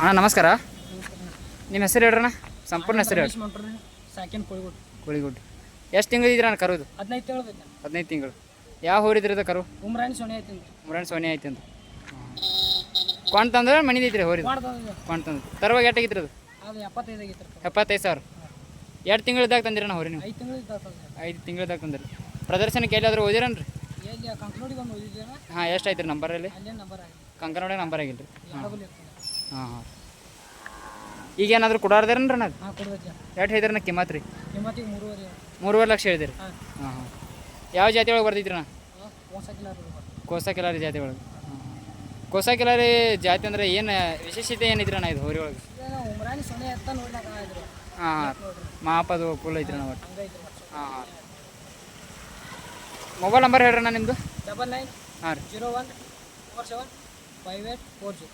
ಅಣ್ಣ ನಮಸ್ಕಾರ. ನಿಮ್ಮ ಹೆಸರು ಹೇಳ್ರಣ್ಣ? ಸಂಪೂರ್ಣ ಹೆಸರು ಹೇಳಿ. ಸಾಕಿನ ಕೋಳಿಗುಡ್ ಕೋಳಿಗುಡ್ ಎಷ್ಟು ತಿಂಗಳು ಇದ್ರಣ್ಣ ಕರುದು? ಹದಿನೈದು ತಿಂಗಳು. ಹದಿನೈದು ತಿಂಗಳು ಯಾವ ಊರಿದ್ರದ ಕರು? ಉಮ್ರಾಣಿ ಸೋನಿ ಐತಿ ಉಮ್ರಾಣಿ ಸೋನಿ ಆಯ್ತು ಅಂತ ಕೊಂಡ್ ತಂದ್ರೆ ಮನಿದು ಐತ್ರಿ ಹೋರಿ ಕೊಂಡ್ ತಂದು ತರುವಾಗ ಎಷ್ಟು ಆಗಿತ್ತು ಅದು ಎಪ್ಪತ್ತೈದು ಸಾವಿರ. ಎರಡು ತಿಂಗಳದಾಗ ತಂದಿರಣ್ಣ ಹೋರಿ ನೀವು ಐದು ತಿಂಗಳು ಇದ್ದಾತದ ಐದು ತಿಂಗಳದಾಗ ತಂದಿರಿ ಪ್ರದರ್ಶನಕ್ಕೆ ಎಲ್ಲಾದರೂ ಓದಿರನ್ರಿ ಹಾಂ ಎಷ್ಟು ಐತ್ರಿ ನಂಬರಲ್ಲಿ? ಅಲ್ಲೇ ನಂಬರ್ ಆಗಿಲ್ಲ. ರೀ. ಹಾಂ ಹಾಂ. ಈಗ ಏನಾದರೂ ಕೊಡಾರ್ದೇರನ್ರಿ ನಾ ಹಾಂ ಕೊಡ್ಬೇಕು ಎಷ್ಟು ಹೇಳಿದ್ರಣ್ಣ ಕಿಮ್ಮತ್ ರೀ ಕಿಮ್ಮತ್ತಿಗೆ ಮೂರುವರೆ ಮೂರುವರೆ ಲಕ್ಷ ಹೇಳಿದಿರಿ? ಹಾಂ. ಹಾಂ ಯಾವ ಜಾತಿ ಒಳಗೆ ಬರ್ತಿದ್ರಿ ನಾ ಕೋಸ ಕಿಲಾರಿ ಜಾತಿ ಒಳಗೆ. ಕೋಸ ಕಿಲಾರಿ ಜಾತಿ ಅಂದ್ರೆ ಏನು ವಿಶೇಷತೆ ಏನಿದ್ರಿ ನಾ ಇದು ಹೋರಿ ಒಳಗೆ? ಹಾಂ ಹಾಂ. ಮಾಪದು ಕುಲ್ ಐತ್ರಿ ನಾವು ಒಟ್ಟು. ಹಾಂ ಹಾಂ. ಮೊಬೈಲ್ ನಂಬರ್ ಹೇಳ್ರಣ್ಣ ನಿಮ್ಮದು ಡಬಲ್ ನೈನ್ ಹಾಂ ರೀ. Zero one four seven five eight four zero.